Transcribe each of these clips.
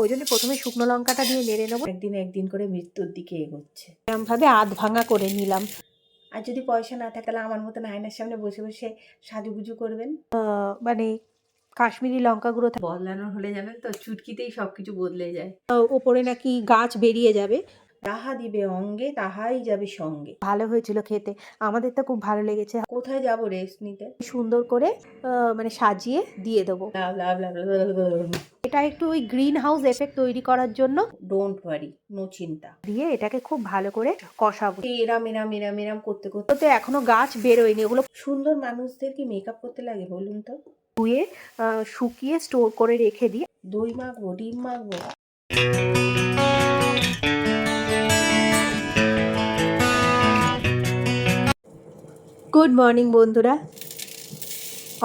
ওই জন্য প্রথমে শুকনো লঙ্কাটা দিয়ে নেড়ে নেব। একদিন একদিন করে মৃত্যুর দিকে এগোচ্ছে। এরমভাবে আধ ভাঙা করে নিলাম। আর যদি পয়সা না থাকে তাহলে আমার মতন আয়নার সামনে বসে বসে সাজুগুজু করবেন। মানে কাশ্মীরি লঙ্কা গুঁড়ো। বদলানোর হলে জানেন তো চুটকিতেই সবকিছু বদলে যায়। ওপরে নাকি গাছ বেরিয়ে যাবে। তাহা দিবে অঙ্গে তাহাই যাবে সঙ্গে। ভালো হয়েছিল খেতে। আমাদের তো খুব ভালো লেগেছে। কোথায় যাব রেস্ট নিতে সুন্দর করে মানে সাজিয়ে দিয়ে দেবো। এটা একটু ওই গ্রিন হাউস এফেক্ট তৈরি করার জন্য। ডোন্ট ওয়ারি নো চিন্তা। দিয়ে এটাকে খুব ভালো করে কষাবো। এরাম এরাম এরাম এরাম করতে করতে। তো এখনও গাছ বেরোয়নি। ওগুলো সুন্দর মানুষদের কি মেকআপ করতে লাগে বলুন তো? ধুয়ে আহ, শুকিয়ে স্টোর করে রেখে দিই। দই মাখবো ডিম মাখবো। গুড মর্নিং বন্ধুরা।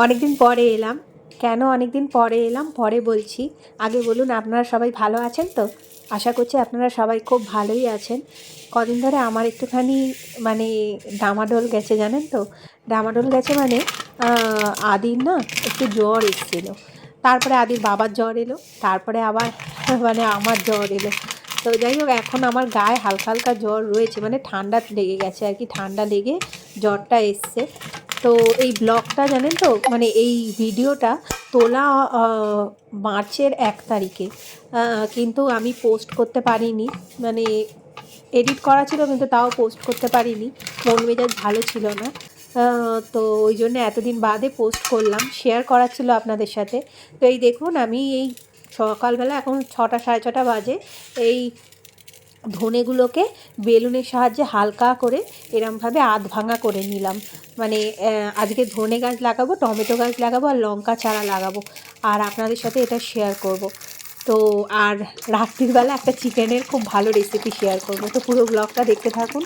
অনেকদিন পরে এলাম। কেন অনেকদিন পরে এলাম? পরে বলছি। আগে বলুন, আপনারা সবাই ভালো আছেন তো? আশা করছি আপনারা সবাই খুব ভালোই আছেন। কদিন ধরে আমার একটুখানি মানে ডামাডোল গেছে, জানেন তো? ডামাডোল গেছে মানে আদির না একটু জ্বর এসেছিল। তারপরে আদির বাবার জ্বর এলো। তারপরে আবার মানে আমার জ্বর এলো। তো যাই হোক, এখন আমার গায়ে হালকা হালকা জ্বর রয়েছে মানে ঠান্ডা লেগে গেছে আর কি, ঠান্ডা লেগে জ্বরটা এসছে। তো এই ব্লগটা জানেন তো মানে এই ভিডিওটা তোলা মার্চের এক তারিখে। কিন্তু আমি পোস্ট করতে পারিনি মানে এডিট করা ছিল কিন্তু তাও পোস্ট করতে পারিনি, মন মেজাজ ভালো ছিল না। তো ওই জন্য এতদিন বাদে পোস্ট করলাম, শেয়ার করার ছিল আপনাদের সাথে। তো এই দেখুন, আমি এই সকালবেলা এখন ছটা সাড়ে ছটা বাজে, এই ধনেগুলোকে বেলুনের সাহায্যে হালকা করে এরমভাবে আধ ভাঙা করে নিলাম। মানে আজকে ধনে গাছ লাগাবো, টমেটো গাছ লাগাবো আর লঙ্কা চারা লাগাবো। আর আপনাদের সাথে এটা শেয়ার করব। তো আর রাত্রিবেলা একটা চিকেনের খুব ভালো রেসিপি শেয়ার করব। তো পুরো ব্লগটা দেখতে থাকুন।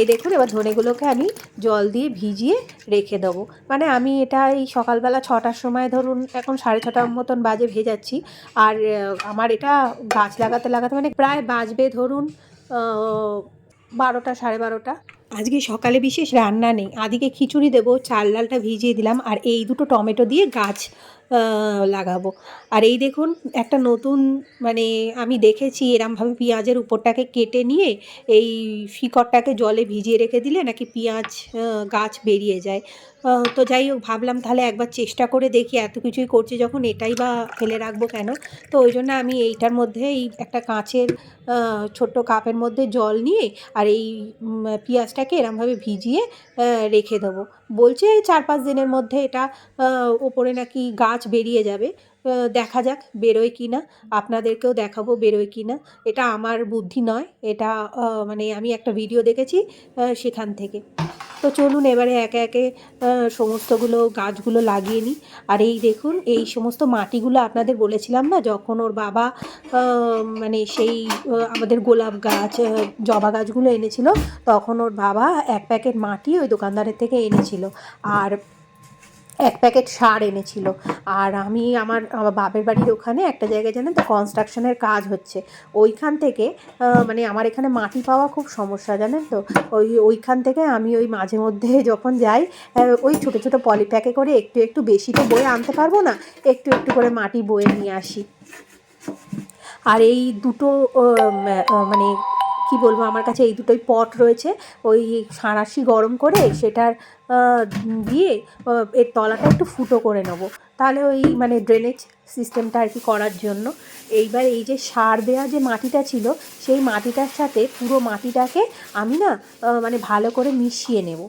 এই দেখুন, এবার ধনেগুলোকে আমি জল দিয়ে ভিজিয়ে রেখে দেবো। মানে আমি এটা এই সকালবেলা ছটার সময় ধরুন, এখন সাড়ে ছটার মতন বাজে ভেজাচ্ছি। আর আমার এটা গাছ লাগাতে লাগাতে মানে প্রায় বাজবে ধরুন বারোটা, সাড়ে বারোটা। আজকে সকালে বিশেষ রান্না নেই। আদিকে খিচুড়ি দেবো, চাল ডালটা ভিজিয়ে দিলাম, আর এই দুটো টমেটো দিয়ে গাছ লাগাবো। আর এই দেখুন, একটা নতুন মানে আমি দেখেছি, এরমভাবে পেঁয়াজের উপরটাকে কেটে নিয়ে এই শিকড়টাকে জলে ভিজিয়ে রেখে দিলে নাকি পেঁয়াজ গাছ বেরিয়ে যায়। তো যাই হোক, ভাবলাম তাহলে একবার চেষ্টা করে দেখি এত কিছুই করছে যখন এটাই বা ফেলে রাখব কেন। তো ওই জন্য আমি এইটার মধ্যে এই একটা কাঁচের ছোট্ট কাপের মধ্যে জল নিয়ে আর এই পিঁয়াজটাকে এরমভাবে ভিজিয়ে রেখে দেবো। বলছে চার পাঁচ দিনের মধ্যে এটা ওপরে নাকি গাছ বেরিয়ে যাবে। দেখা যাক, বেরোয় কি না আপনাদেরকেও দেখাবো বেরোয় কি না এটা আমার বুদ্ধি নয়, এটা মানে আমি একটা ভিডিও দেখেছি সেখান থেকে। তো চলুন, এবারে একে একে সমস্তগুলো, গাছগুলো লাগিয়ে নিই। আর এই দেখুন, এই সমস্ত মাটিগুলো আপনাদের বলেছিলাম না, যখন ওর বাবা মানে সেই আমাদের গোলাপ গাছ জবা গাছগুলো এনেছিল, তখন ওর বাবা এক প্যাকেট মাটি ওই দোকানদারের থেকে এনেছিল। আর এক প্যাকেট সার এনেছিল। আর আমি আমার বাপের বাড়ির ওখানে একটা জায়গায় জানেন তো কনস্ট্রাকশনের কাজ হচ্ছে। ওইখান থেকে মানে আমার এখানে মাটি পাওয়া খুব সমস্যা জানেন তো। ওই, ওইখান থেকে আমি ওই মাঝে মধ্যে যখন যাই ওই ছোটো ছোটো পলিপ্যাকে করে একটু একটু বেশি তো বয়ে আনতে পারব না, একটু একটু করে মাটি বয়ে নিয়ে আসি। আর এই দুটো মানে কি বলব, আমার কাছে এই দুটোই পট রয়েছে। ওই সাঁড়াশি গরম করে সেটার দিয়ে এর তলাটা একটু ফুটো করে নেব। তাহলে ওই মানে ড্রেনেজ সিস্টেমটা আর কি করার জন্য। এইবার এই যে সার দেওয়া যে মাটিটা ছিল, সেই মাটিটার সাথে পুরো মাটিটাকে আমি না মানে ভালো করে মিশিয়ে নেব।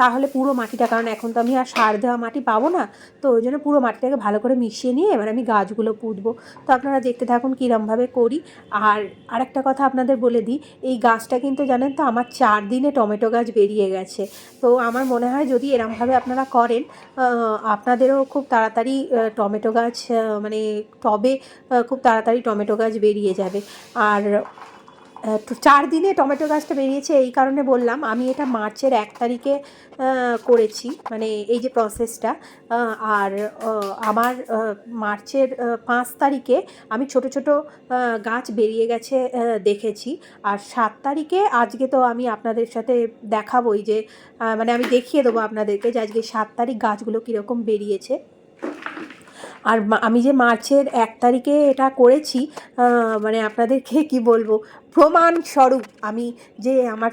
তাহলে পুরো মাটিটা, কারণ এখন তো আমি আর সার দেওয়া মাটি পাবো না, তো ওই জন্য পুরো মাটিটাকে ভালো করে মিশিয়ে নিয়ে এবার আমি গাছগুলো পুঁতবো। তো আপনারা দেখতে থাকুন কীরমভাবে করি। আর আরেকটা কথা আপনাদের বলে দিই, এই গাছটা কিন্তু জানেন তো আমার চার দিনে টমেটো গাছ বেরিয়ে গেছে। তো আমার মনে হয় যদি এরমভাবে আপনারা করেন আপনাদেরও খুব তাড়াতাড়ি টমেটো গাছ মানে টবে খুব তাড়াতাড়ি টমেটো গাছ বেরিয়ে যাবে। আর চার দিনে টমেটো গাছটা বেরিয়েছে, এই কারণে বললাম, আমি এটা মার্চের এক তারিখে করেছি মানে এই যে প্রসেসটা আর আমার মার্চের পাঁচ তারিখে আমি ছোট ছোট গাছ বেরিয়ে গেছে দেখেছি, আর সাত তারিখে আজকে তো আমি আপনাদের সাথে দেখাবোই যে মানে আমি দেখিয়ে দেবো আপনাদেরকে যে আজকে সাত তারিখ গাছগুলো কীরকম বেরিয়েছে। আর আমি যে মার্চের এক তারিখে এটা করেছি মানে আপনাদেরকে কি বলব? প্রমাণ স্বরূপ আমি যে আমার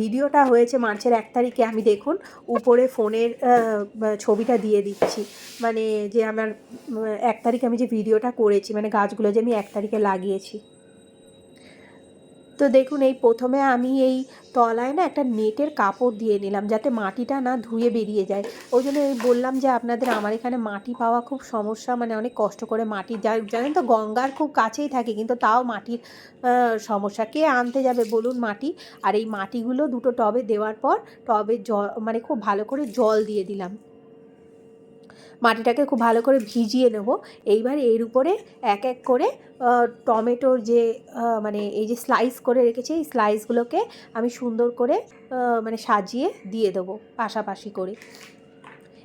ভিডিওটা হয়েছে মার্চের এক তারিখে, আমি দেখুন উপরে ফোনের ছবিটা দিয়ে দিচ্ছি। মানে যে আমার এক তারিখে আমি যে ভিডিওটা করেছি মানে গাছগুলো যে আমি এক তারিখে লাগিয়েছি। তো দেখুন, এই প্রথমে আমি এই তলায় না একটা নেটের কাপড় দিয়ে নিলাম যাতে মাটিটা না ধুয়ে বেরিয়ে যায়। ওই জন্য এই বললাম যে, আপনাদের আমার এখানে মাটি পাওয়া খুব সমস্যা মানে অনেক কষ্ট করে মাটি যা- জানেন তো, গঙ্গার খুব কাছেই থাকে, কিন্তু তাও মাটির সমস্যা। কে আনতে যাবে বলুন মাটি? আর এই মাটিগুলো দুটো টবে দেওয়ার পর টবে জল মানে খুব ভালো করে জল দিয়ে দিলাম। মাটিটাকে খুব ভালো করে ভিজিয়ে নেব। এইবার এর উপরে এক এক করে টমেটোর যে মানে এই যে স্লাইস করে রেখেছি, এই স্লাইসগুলোকে আমি সুন্দর করে মানে সাজিয়ে দিয়ে দেবো পাশাপাশি করে।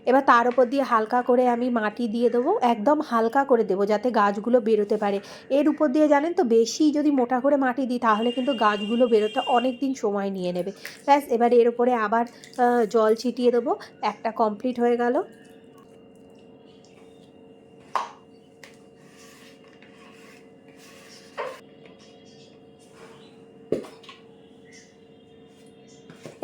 এবার তার উপর দিয়ে হালকা করে আমি মাটি দিয়ে দেবো, একদম হালকা করে দেবো যাতে গাছগুলো বেরোতে পারে। এর উপর দিয়ে জানেন তো, বেশি যদি মোটা করে মাটি দিই, তাহলে কিন্তু গাছগুলো বেরোতে অনেক দিন সময় নিয়ে নেবে। ব্যাস, এবার এর উপরে আবার জল ছিটিয়ে দেবো, একটা কমপ্লিট হয়ে গেল।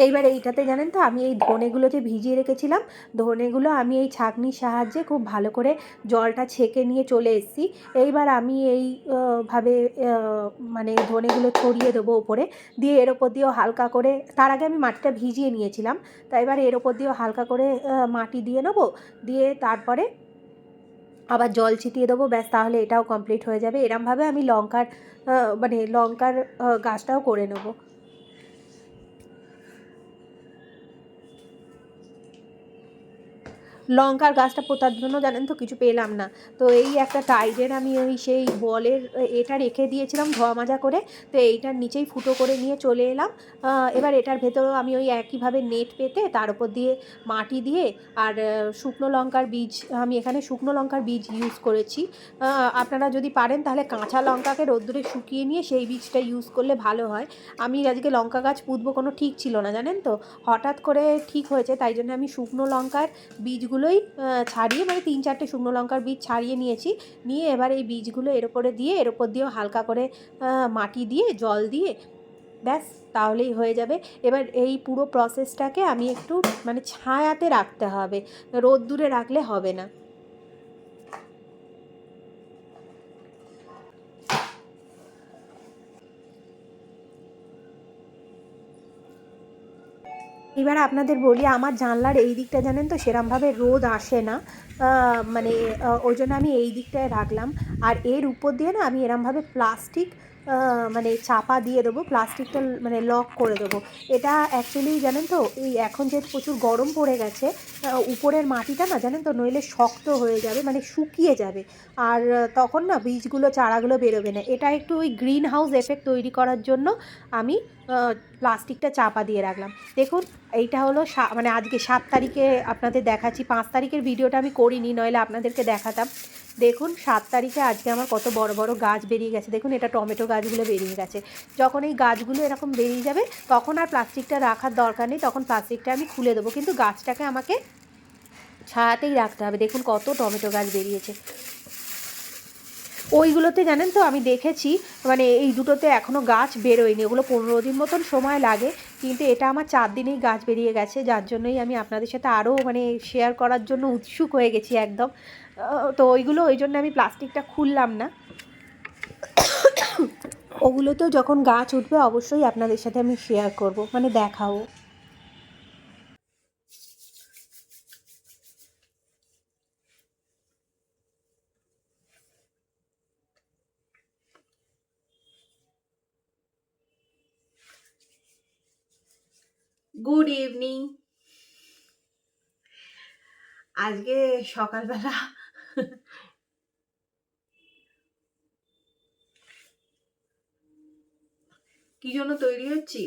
এইবার এইটাতে জানেন তো, আমি এই ধনেগুলো যে ভিজিয়ে রেখেছিলাম, ধনেগুলো আমি এই ছাঁকনির সাহায্যে খুব ভালো করে জলটা ছেঁকে নিয়ে চলে এসেছি। এইবার আমি এই ভাবে মানে ধনেগুলো ছড়িয়ে দেবো ওপরে, দিয়ে এর ওপর দিয়েও হালকা করে, তার আগে আমি মাটিটা ভিজিয়ে নিয়েছিলাম তাই এবার এর ওপর দিয়েও হালকা করে মাটি দিয়ে নেব, দিয়ে তারপরে আবার জল ছিটিয়ে দেবো, ব্যাস তাহলে এটাও কমপ্লিট হয়ে যাবে। এরমভাবে আমি লঙ্কার মানে লঙ্কার গাছটাও করে নেব। লঙ্কার গাছটা পোতার জন্য জানেন তো কিছু পেলাম না। তো এই একটা টাইডের আমি ওই সেই বলের এটা রেখে দিয়েছিলাম ধোয়া মাজা করে, তো এইটার নিচেই ফুটো করে নিয়ে চলে এলাম। এবার এটার ভেতরেও আমি ওই একইভাবে নেট পেতে তার উপর দিয়ে মাটি দিয়ে আর শুকনো লঙ্কার বীজ, আমি এখানে শুকনো লঙ্কার বীজ ইউজ করেছি। আপনারা যদি পারেন তাহলে কাঁচা লঙ্কাকে রোদ্দুরে শুকিয়ে নিয়ে সেই বীজটা ইউজ করলে ভালো হয়। আমি আজকে লঙ্কা গাছ পুঁতবো কোনো ঠিক ছিল না জানেন তো। হঠাৎ করে ঠিক হয়েছে, তাই জন্য আমি শুকনো লঙ্কার বীজগুলোই ছাড়িয়ে মানে তিন চারটে শুকনো লঙ্কার বীজ ছাড়িয়ে নিয়েছি। নিয়ে এবার এই বীজগুলো এর ওপরে দিয়ে, এর ওপর দিয়েও হালকা করে মাটি দিয়ে, জল দিয়ে, ব্যাস তাহলেই হয়ে যাবে। এবার এই পুরো প্রসেসটাকে আমি একটু মানে ছায়াতে রাখতে হবে। রোদ্দুরে রাখলে হবে না। এবার আপনাদের বলি, আমার জানলার এই দিকটা জানেন তো, সেরমভাবে রোদ আসে না। মানে ওই জন্য আমি এই দিকটায় রাখলাম। আর এর উপর দিয়ে না, আমি এরমভাবে প্লাস্টিক মানে চাপা দিয়ে দেবো, প্লাস্টিকটা মানে লক করে দেবো। এটা অ্যাকচুয়ালি জানেন তো, এই এখন যেহেতু প্রচুর গরম পড়ে গেছে উপরের মাটিটা না জানেন তো নইলে শক্ত হয়ে যাবে মানে শুকিয়ে যাবে। আর তখন না বীজগুলো, চারাগুলো বেরোবে না। এটা একটু ওই গ্রিন হাউস এফেক্ট তৈরি করার জন্য আমি প্লাস্টিকটা চাপা দিয়ে রাখলাম। দেখুন, এইটা হলো মানে আজকে সাত তারিখে আপনাদের দেখাচ্ছি, পাঁচ তারিখের ভিডিওটা আমি করিনি, নইলে আপনাদেরকে দেখাতাম। দেখুন, সাত তারিখে আজকে আমার কত বড় বড় গাছ বেরিয়ে গেছে। দেখুন, এটা টমেটো গাছগুলো বেরিয়ে গেছে। যখন এই গাছগুলো এরকম বেরিয়ে যাবে, তখন আর প্লাস্টিকটা রাখার দরকার নেই। তখন প্লাস্টিকটা আমি খুলে দেবো। কিন্তু গাছটাকে আমাকে ছায়াতেই রাখতে হবে। দেখুন, কত টমেটো গাছ বেরিয়েছে। ওইগুলোতে জানেন তো, আমি দেখেছি মানে এই দুটোতে এখনও গাছ বেরোয়নি। ওগুলো পনেরো দিন মতন সময় লাগে। কিন্তু এটা আমার চার দিনেই গাছ বেরিয়ে গেছে। যার জন্যই আমি আপনাদের সাথে আরও মানে শেয়ার করার জন্য উৎসুক হয়ে গেছি একদম। তো ওইগুলো ওই জন্য আমি প্লাস্টিকটা খুললাম না। ওগুলোতেও যখন গাছ উঠবে, অবশ্যই আপনাদের সাথে আমি শেয়ার করব মানে দেখাবো। গুড ইভিনিং আজকে সকালবেলা কি জন্য তৈরি হচ্ছি?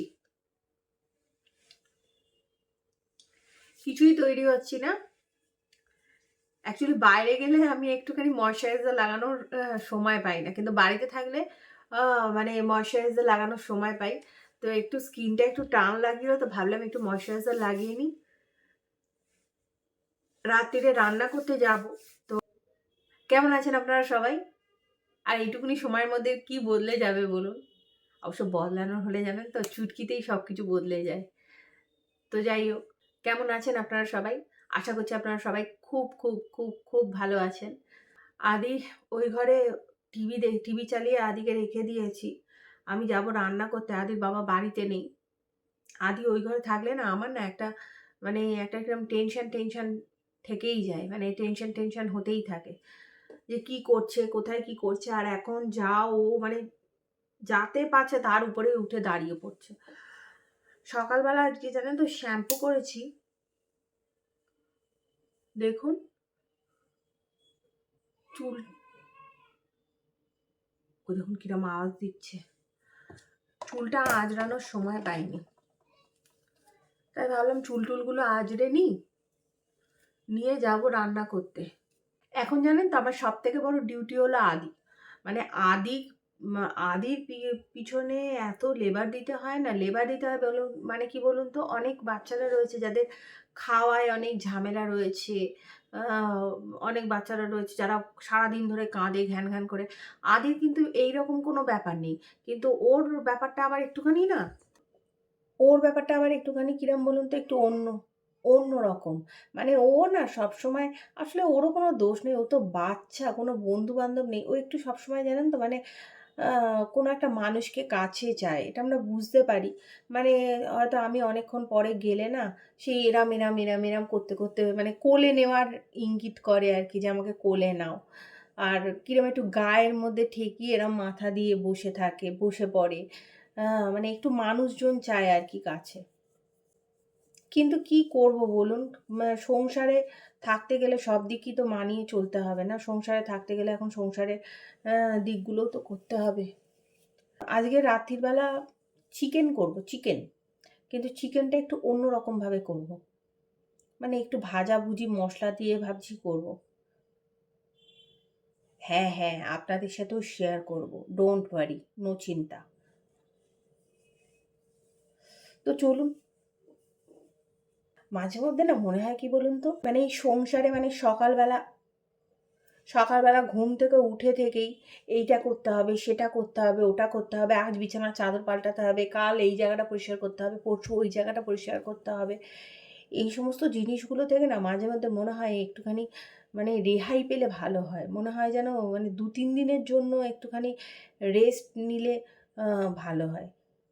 কিছুই তৈরি হচ্ছি না। অ্যাকচুয়ালি বাইরে গেলে আমি একটুখানি ময়শ্চারাইজার লাগানোর সময় পাই না। কিন্তু বাড়িতে থাকলে মানে ময়শ্চারাইজার লাগানোর সময় পাই। তো একটু স্কিনটা একটু টান লাগছিল তো ভাবলাম একটু ময়শ্চারাইজার লাগিয়ে নিই। রাত্রিরে রান্না করতে যাব। তো কেমন আছেন আপনারা সবাই? আর এইটুকুনি সময়ের মধ্যে কি বদলে যাবে বলুন? অবশ্য বদলানো হলে জানেন তো, চুটকিতেই সব কিছু বদলে যায়। তো যাই হোক, কেমন আছেন আপনারা সবাই? আশা করছি আপনারা সবাই খুব খুব খুব খুব ভালো আছেন। আদি ওই ঘরে টিভি টিভি চালিয়ে আদিকে রেখে দিয়েছি। আমি যাব রান্না করতে, আদির বাবা বাড়িতে নেই। আদি ওই ঘরে থাকলে না আমার না একটা মানে একটা কীরকম টেনশন টেনশন থেকেই যায়। মানে টেনশন টেনশন হতেই থাকে। যে কি করছে, কোথায় কি করছে, আর এখন যা ও মানে যাতে পাচ্ছে তার উপরে উঠে দাঁড়িয়ে পড়ছে। সকালবেলা আজকে জানেন তো শ্যাম্পু করেছি। দেখুন। চুল। ও দেখুন কিরম আওয়াজ দিচ্ছে। চুলটা আজরানোর সময় পাইনি। তাই ভাবলাম চুল টুলগুলো আজরে নিই। নিয়ে যাব রান্না করতে। এখন জানেন তো আমার সব থেকে বড় ডিউটি হলো আদি। মানে আদি আদির পিছনে এত লেবার দিতে হয় না লেবার দিতে হয় বলুন মানে কি বলুন তো, অনেক বাচ্চারা রয়েছে যাদের খাওয়ায় অনেক ঝামেলা রয়েছে অনেক বাচ্চারা রয়েছে যারা সারাদিন ধরে কাঁদে, ঘ্যান ঘ্যান করে। আদির কিন্তু এই রকম কোনো ব্যাপার নেই, কিন্তু ওর ব্যাপারটা আবার একটুখানি না, ওর ব্যাপারটা আবার একটুখানি কিরম বলুন তো, একটু অন্য। অন্য রকম। মানে ও না সব সময় আসলে ওরও কোনো দোষ নেই। ও তো বাচ্চা, কোনো বন্ধু বান্ধব নেই। ও একটু সব সময় জানেন তো মানে কোনো একটা মানুষকে কাছে চায়। এটা আমরা বুঝতে পারি। মানে হয়তো আমি অনেকক্ষণ পরে গেলে না সেই এরাম এরাম এরাম এরাম করতে করতে মানে কোলে নেওয়ার ইঙ্গিত করে আর কি যে, আমাকে কোলে নাও। আর কিরম একটু গায়ের মধ্যে ঠেকিয়ে এরম মাথা দিয়ে বসে থাকে, বসে পড়ে। মানে একটু মানুষজন চায় আর কি কাছে। কিন্তু কি করব বলুন? সংসারে থাকতে গেলে সব দিকই তো মানিয়ে চলতে হবে না? সংসারে থাকতে গেলে এখন সংসারের আহ, দিকগুলোও তো করতে হবে। আজকে রাত্রিবেলা চিকেন করব চিকেন কিন্তু চিকেনটা একটু অন্য রকমভাবে করব। মানে একটু ভাজা ভুজি মশলা দিয়ে ভাবছি করব। হ্যাঁ হ্যাঁ আপনাদের সাথেও শেয়ার করব। ডোন্ট ওয়ারি নো চিন্তা। তো চলুন। মাঝে মধ্যে না মনে হয় কি বলুন তো? মানে এই সংসারে মানে সকালবেলা সকালবেলা ঘুম থেকে উঠে থেকেই এইটা করতে হবে, সেটা করতে হবে, ওটা করতে হবে, আজ বিছানার চাদর পাল্টাতে হবে, কাল এই জায়গাটা পরিষ্কার করতে হবে, পরশু ওই জায়গাটা পরিষ্কার করতে হবে। এই সমস্ত জিনিসগুলো থেকে না মাঝে মধ্যে মনে হয় একটুখানি মানে রেহাই পেলে ভালো হয়। মনে হয় যেন মানে দু তিন দিনের জন্য একটুখানি রেস্ট নিলে ভালো হয়।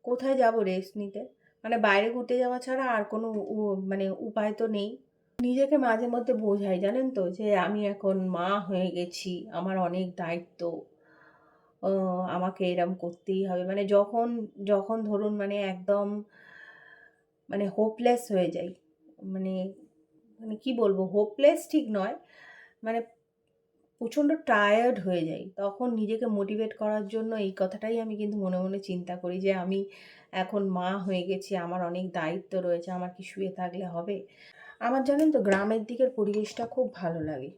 কোথায় যাব রেস্ট নিতে? মানে বাইরে ঘুরতে যাওয়া ছাড়া আর কোনো মানে উপায় তো নেই। নিজেকে মাঝে মধ্যে বোঝাই, জানেন তো? যে আমি এখন মা হয়ে গেছি, আমার অনেক দায়িত্ব। আমাকে এরম করতেই হবে। মানে যখন যখন ধরুন মানে একদম মানে হোপলেস হয়ে যাই মানে মানে কি বলব? হোপলেস ঠিক নয় মানে প্রচণ্ড টায়ার্ড হয়ে যাই। তখন নিজেকে মোটিভেট করার জন্য এই কথাটাই আমি কিন্তু মনে মনে চিন্তা করি যে আমি এখন মা হয়ে গেছি, আমার অনেক দায়িত্ব রয়েছে, আমার কি শুয়ে থাকলে হবে? আমার জানেন তো গ্রামের দিকের পরিবেশটা খুব ভালো লাগে।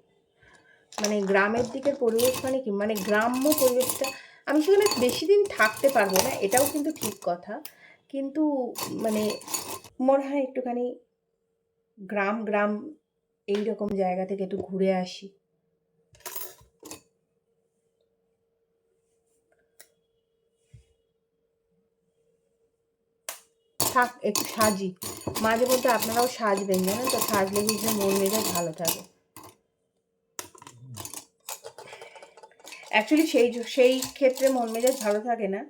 মানে গ্রামের দিকের পরিবেশ মানে কি? মানে গ্রাম্য পরিবেশটা, আমি সেখানে বেশি দিন থাকতে পারব না, এটাও কিন্তু ঠিক কথা। কিন্তু মানে মনে হয় একটুখানি গ্রাম গ্রাম এই রকম জায়গা থেকে একটু ঘুরে আসি। থাক একটু সাজি। মাঝে মধ্যে আপনারাও সাজবেন, জানেন তো? সাজলে কিন্তু মন মেজাজ ভালো থাকে। অ্যাকচুয়ালি সেই সেই ক্ষেত্রে মন মেজাজ ভালো থাকে না।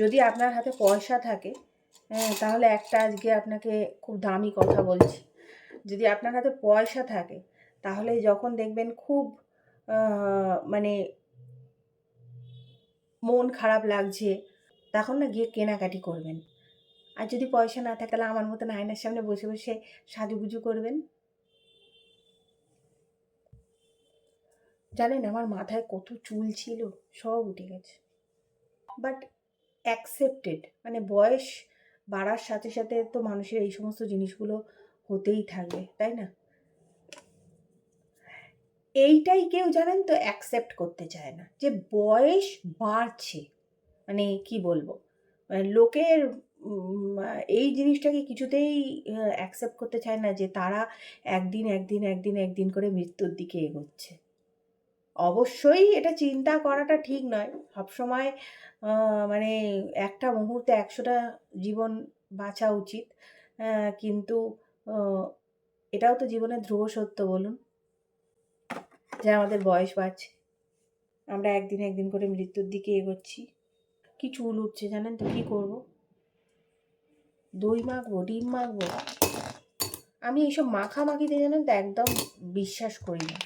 যদি আপনার হাতে পয়সা থাকে হ্যাঁ তাহলে একটা আজকে আপনাকে খুব দামি কথা বলছি। যদি আপনার হাতে পয়সা থাকে, তাহলে যখন দেখবেন খুব মানে মন খারাপ লাগছে, তখন না গিয়ে কেনাকাটি করবেন। আর যদি পয়সা না থাকে, তাহলে আমার মতন আয়নার সামনে বসে বসে সাজুগুজু করবেন। জানেন আমার মাথায় কত চুল ছিল, সব উঠে গেছে। বাট অ্যাকসেপ্টেড মানে বয়স বাড়ার সাথে সাথে তো মানুষের এই সমস্ত জিনিসগুলো হতেই থাকবে তাই না? এইটাই কেউ জানেন তো অ্যাকসেপ্ট করতে চায় না, যে বয়স বাড়ছে। মানে কি বলব? মানে লোকের এই জিনিসটাকে কিছুতেই অ্যাকসেপ্ট করতে চায় না যে তারা একদিন একদিন একদিন একদিন করে মৃত্যুর দিকে এগোচ্ছে। অবশ্যই এটা চিন্তা করাটা ঠিক নয়। সবসময় মানে একটা মুহূর্তে একশোটা জীবন বাঁচা উচিত। কিন্তু এটাও তো জীবনের ধ্রুব সত্য বলুন। যে আমাদের বয়স বাড়ছে। আমরা একদিন একদিন করে মৃত্যুর দিকে এগোচ্ছি। কি চুল উঠছে জানেন তো? কী করব? দই মাখবো ডিম মাখবো। আমি এইসব মাখামাখিতে জানেন তো একদম বিশ্বাস করি না।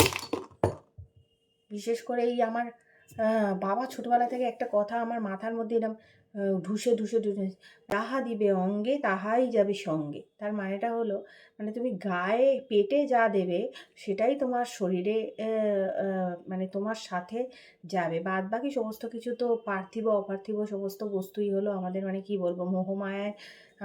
বিশেষ করে এই আমার বাবা ছোটবেলা থেকে একটা কথা আমার মাথার মধ্যে এরকম আহ, ঢুসে ঢুসে তাহা দিবে অঙ্গে, তাহাই যাবে সঙ্গে। তার মানেটা হলো মানে তুমি গায়ে পেটে যা দেবে, সেটাই তোমার শরীরে মানে তোমার সাথে যাবে। বাদ বাকি সমস্ত কিছু তো পার্থিব, অপার্থিব সমস্ত বস্তুই হলো আমাদের মানে কি বলব মোহমায়ায়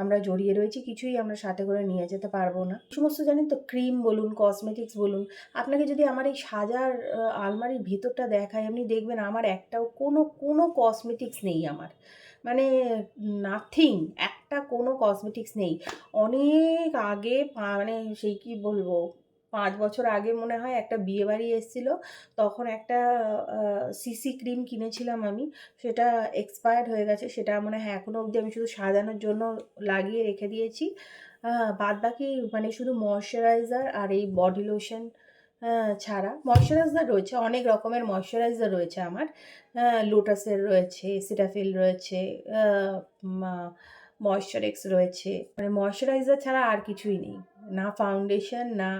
আমরা জড়িয়ে রয়েছি, কিছুই আমরা সাথে করে নিয়ে যেতে পারব না। সমস্ত জানেন তো, ক্রিম বলুন কসমেটিক্স বলুন, আপনাকে যদি আমার এই সাজার, আলমারির ভিতরটা দেখায় আপনি দেখবেন আমার একটাও কোনো কোনো কসমেটিক্স নেই আমার। মানে নাথিং একটা কোনো কসমেটিক্স নেই। অনেক আগে মানে সেই কি বলব, পাঁচ বছর আগে মনে হয় একটা বিয়ে বাড়ি এসেছিল, তখন একটা সিসি ক্রিম কিনেছিলাম আমি, সেটা এক্সপায়ার্ড হয়ে গেছে, সেটা মনে হয় এখনও অবধি আমি শুধু সাজানোর জন্য লাগিয়ে রেখে দিয়েছি। বাদ বাকি মানে শুধু ময়শ্চারাইজার আর এই বডি লোশন ছাড়া ময়শ্চারাইজার রয়েছে, অনেক রকমের ময়শ্চারাইজার রয়েছে আমার। লোটাসের রয়েছে সিটাফিল রয়েছে ময়শ্চারেক্স রয়েছে। মানে ময়শ্চারাইজার ছাড়া আর কিছুই নেই। না ফাউন্ডেশন না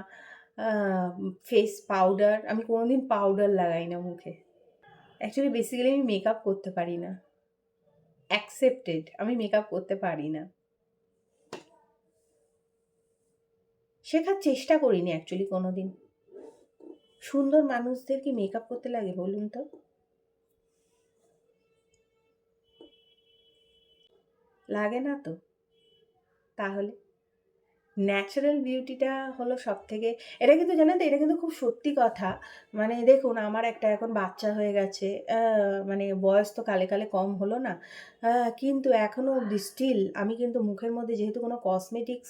ফেস পাউডার আমি কোনোদিন পাউডার লাগাই না মুখে। অ্যাকচুয়ালি বেসিক্যালি আমি মেকআপ করতে পারি না। অ্যাকসেপ্টেড আমি মেকআপ করতে পারি না। শেখার চেষ্টা করিনি অ্যাকচুয়ালি কোনো দিন সুন্দর মানুষদের কি মেকআপ করতে লাগে বলুন তো? লাগে না তো? তাহলে ন্যাচারাল বিউটিটা হলো সব থেকে এটা কিন্তু জানেন তো, এটা কিন্তু খুব সত্যি কথা। মানে দেখুন, আমার একটা এখন বাচ্চা হয়ে গেছে মানে বয়স তো কালে কালে কম হলো না। কিন্তু এখনও অবধি স্টিল আমি কিন্তু মুখের মধ্যে যেহেতু কোনো কসমেটিক্স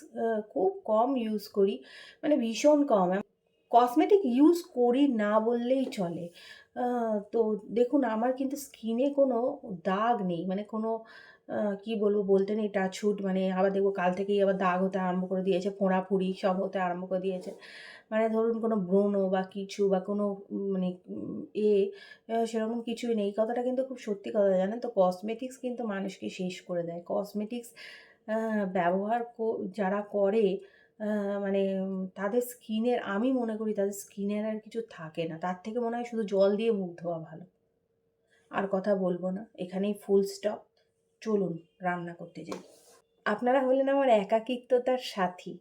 খুব কম ইউজ করি মানে ভীষণ কম। কসমেটিক ইউজ করি না বললেই চলে। তো দেখুন, আমার কিন্তু স্কিনে কোনো দাগ নেই। মানে কোনো কি বলব, বলতে নেই টাচহুড মানে আবার দেখব কাল থেকেই আবার দাগ হতে আরম্ভ করে দিয়েছে ফোঁড়াফুড়ি সব হতে আরম্ভ করে দিয়েছে। মানে ধরুন, কোনো ব্রণ বা কিছু বা কোনো মানে এ সেরকম কিছুই নেই। কথাটা কিন্তু খুব সত্যি কথা, জানেন তো? কসমেটিক্স কিন্তু মানুষকে শেষ করে দেয়। কসমেটিক্স ব্যবহার যারা করে মানে তাদের স্কিনের আমি মনে করি তাদের স্কিনের আর কিছু থাকে না তার থেকে মনে হয় শুধু জল দিয়ে মুখ ধোয়া ভালো আর কথা বলব না এখানেই ফুল স্টপ চলুন রান্না করতে যাই আপনারা হলেন আমার একাকিত্বতার সাথী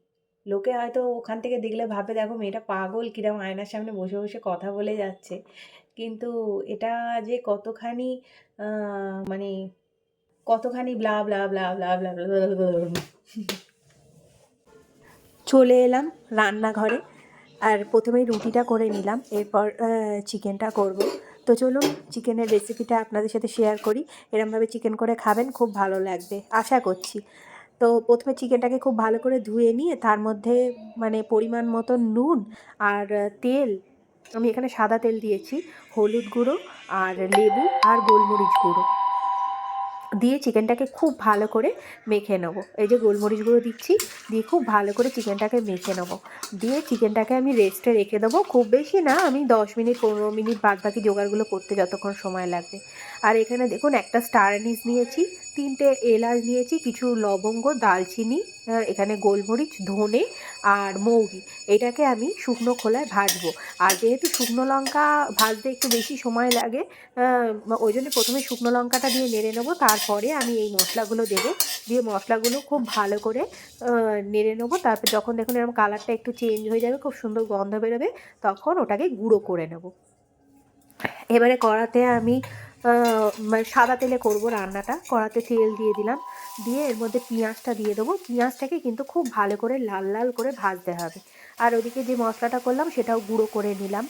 লোকে হয়তো ওখান থেকে দেখলে ভাবে দেখো মেয়েটা পাগল কিরম আয়নার সামনে বসে বসে কথা বলে যাচ্ছে কিন্তু এটা যে কতখানি মানে কতখানি blah blah blah blah blah blah চলে এলাম রান্নাঘরে আর প্রথমেই রুটিটা করে নিলাম, এরপর চিকেনটা করব। তো চলুন চিকেনের রেসিপিটা আপনাদের সাথে শেয়ার করি। এরমভাবে চিকেন করে খাবেন, খুব ভালো লাগবে, আশা করছি। তো প্রথমে চিকেনটাকে খুব ভালো করে ধুয়ে নিয়ে তার মধ্যে মানে পরিমাণ মতো নুন আর তেল, আমি এখানে সাদা তেল দিয়েছি, হলুদ গুঁড়ো আর লেবু আর গোলমরিচ গুঁড়ো। দিয়ে চিকেনটাকে খুব ভালো করে মেখে নেব। এই যে গোলমরিচগুলো দিচ্ছি, দিয়ে খুব ভালো করে চিকেনটাকে মেখে নেব। দিয়ে চিকেনটাকে আমি রেস্টে রেখে দেবো। খুব বেশি না, আমি দশ মিনিট, পনেরো মিনিট বাদ বাকি জোগাড়গুলো করতে যতক্ষণ সময় লাগবে। আর এখানে দেখুন একটা স্টার নিয়েছি। তিনটে এলাচ নিয়েছি কিছু লবঙ্গ দালচিনি এখানে গোলমরিচ, ধনে আর মৌরি। এটাকে আমি শুকনো খোলায় ভাজবো। আর যেহেতু শুকনো লঙ্কা ভাজতে একটু বেশি সময় লাগে ওই জন্য প্রথমে শুকনো লঙ্কাটা দিয়ে নেড়ে নেব, তারপরে আমি এই মশলাগুলো দেবো। দিয়ে মশলাগুলো খুব ভালো করে নেড়ে নেব। তারপর যখন দেখুন এরকম কালারটা একটু চেঞ্জ হয়ে যাবে, খুব সুন্দর গন্ধ বেরোবে, তখন ওটাকে গুঁড়ো করে নেব। এবারে কড়াতে আমি সাদা তেলে করব রান্নাটা। কড়াতে তেল দিয়ে দিলাম। দিয়ে এর মধ্যে পেঁয়াজটা দিয়ে দেবো। পেঁয়াজটাকে কিন্তু খুব ভালো করে লাল লাল করে ভাজতে হবে। আর ওদিকে যে মশলাটা করলাম, সেটাও গুঁড়ো করে নিলাম।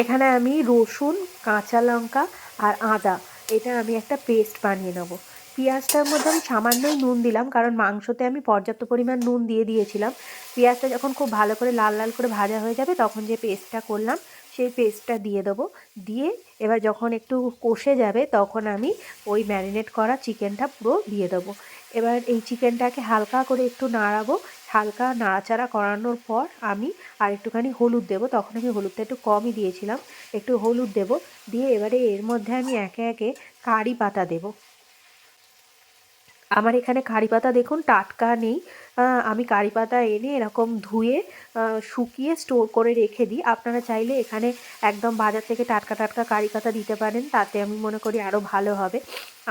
এখানে আমি রসুন, কাঁচা লঙ্কা আর আদা, এটা আমি একটা পেস্ট বানিয়ে নেব। পেঁয়াজটার মধ্যে আমি সামান্যই নুন দিলাম, কারণ মাংসতে আমি পর্যাপ্ত পরিমাণ নুন দিয়ে দিয়েছিলাম। পেঁয়াজটা যখন খুব ভালো করে লাল লাল করে ভাজা হয়ে যাবে, তখন যে পেস্টটা করলাম সেই পেস্টটা দিয়ে দেবো। দিয়ে এবার যখন একটু কষে যাবে, তখন আমি ওই ম্যারিনেট করা চিকেনটা পুরো দিয়ে দেবো। এবার এই চিকেনটাকে হালকা করে একটু নাড়াবো। হালকা নাড়াচাড়া করানোর পর আমি আর একটুখানি হলুদ দেবো। তখন আমি হলুদটা একটু কমই দিয়েছিলাম। একটু হলুদ দেবো। দিয়ে এবারে এর মধ্যে আমি একে একে কারি পাতা দেবো। আমার এখানে কারি পাতা দেখুন টাটকা নেই। আমি কারি পাতা এনে এরকম ধুয়ে শুকিয়ে স্টোর করে রেখে দিই। আপনারা চাইলে এখানে একদম বাজার থেকে টাটকা টাটকা কারি পাতা দিতে পারেন, তাতে আমি মনে করি আরও ভালো হবে।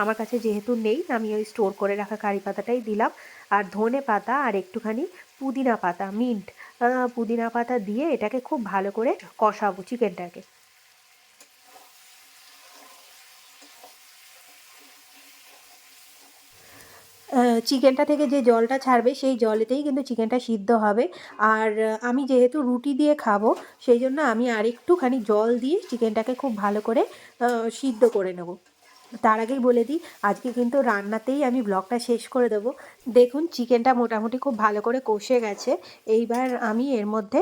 আমার কাছে যেহেতু নেই, আমি ওই স্টোর করে রাখা কারি পাতাটাই দিলাম। আর ধনে পাতা আর একটুখানি পুদিনা পাতা মিন্ট পুদিনা পাতা দিয়ে এটাকে খুব ভালো করে কষাবো চিকেনটাকে চিকেনটা থেকে যে জলটা ছাড়বে, সেই জলেতেই কিন্তু চিকেনটা সিদ্ধ হবে। আর আমি যেহেতু রুটি দিয়ে খাব, সেই জন্য আমি আর একটুখানি জল দিয়ে চিকেনটাকে খুব ভালো করে সিদ্ধ করে নেব। তার আগেই বলে দিই, আজকে কিন্তু রান্নাতেই আমি ব্লগটা শেষ করে দেবো। দেখুন, চিকেনটা মোটামুটি খুব ভালো করে কষে গেছে। এইবার আমি এর মধ্যে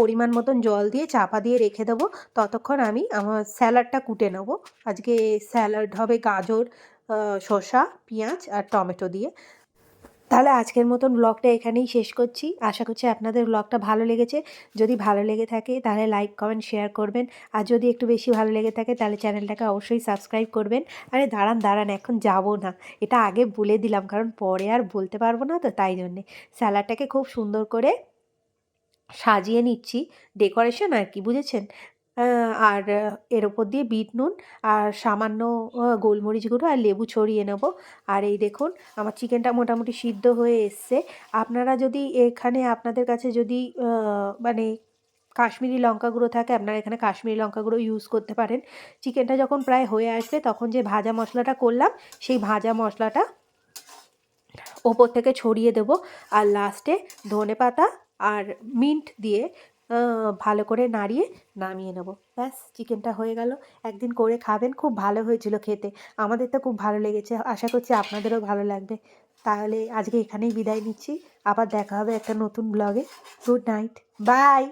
পরিমাণ মতন জল দিয়ে চাপা দিয়ে রেখে দেবো। ততক্ষণ আমি আমার স্যালাডটা কুটে নেব। আজকে স্যালাড হবে গাজর শসা, পেঁয়াজ আর টমেটো দিয়ে। তাহলে আজকের মতন ব্লগটা এখানেই শেষ করছি। আশা করছি আপনাদের ব্লগটা ভালো লেগেছে। যদি ভালো লেগে থাকে তাহলে লাইক, কমেন্ট, শেয়ার করবেন। আর যদি একটু বেশি ভালো লেগে থাকে তাহলে চ্যানেলটাকে অবশ্যই সাবস্ক্রাইব করবেন। আরে দাঁড়ান দাঁড়ান, এখন যাব না। এটা আগে বলে দিলাম, কারণ পরে আর বলতে পারব না তো তাই জন্যে। স্যালাডটাকে খুব সুন্দর করে সাজিয়ে নিচ্ছি। ডেকোরেশন আর কি, বুঝেছেন? আর এর ওপর দিয়ে বিট নুন আর সামান্য গোলমরিচ গুঁড়ো আর লেবু ছড়িয়ে নেব। আর এই দেখুন, আমার চিকেনটা মোটামুটি সিদ্ধ হয়ে এসছে। আপনারা যদি এখানে আপনাদের কাছে যদি মানে কাশ্মীরি লঙ্কা গুঁড়ো থাকে, আপনারা এখানে কাশ্মীরি লঙ্কা গুঁড়ো ইউজ করতে পারেন। চিকেনটা যখন প্রায় হয়ে আসবে, তখন যে ভাজা মশলাটা করলাম, সেই ভাজা মশলাটা ওপর থেকে ছড়িয়ে দেবো। আর লাস্টে ধনে পাতা আর মিন্ট দিয়ে ভালো করে নাড়িয়ে নামিয়ে নেব। ব্যাস, চিকেনটা হয়ে গেল। একদিন করে খাবেন, খুব ভালো হয়েছিল খেতে। আমাদের তো খুব ভালো লেগেছে। আশা করছি আপনাদেরও ভালো লাগবে। তাহলে আজকে এখানেই বিদায় নিচ্ছি। আবার দেখা হবে একটা নতুন ব্লগে গুড নাইট বাই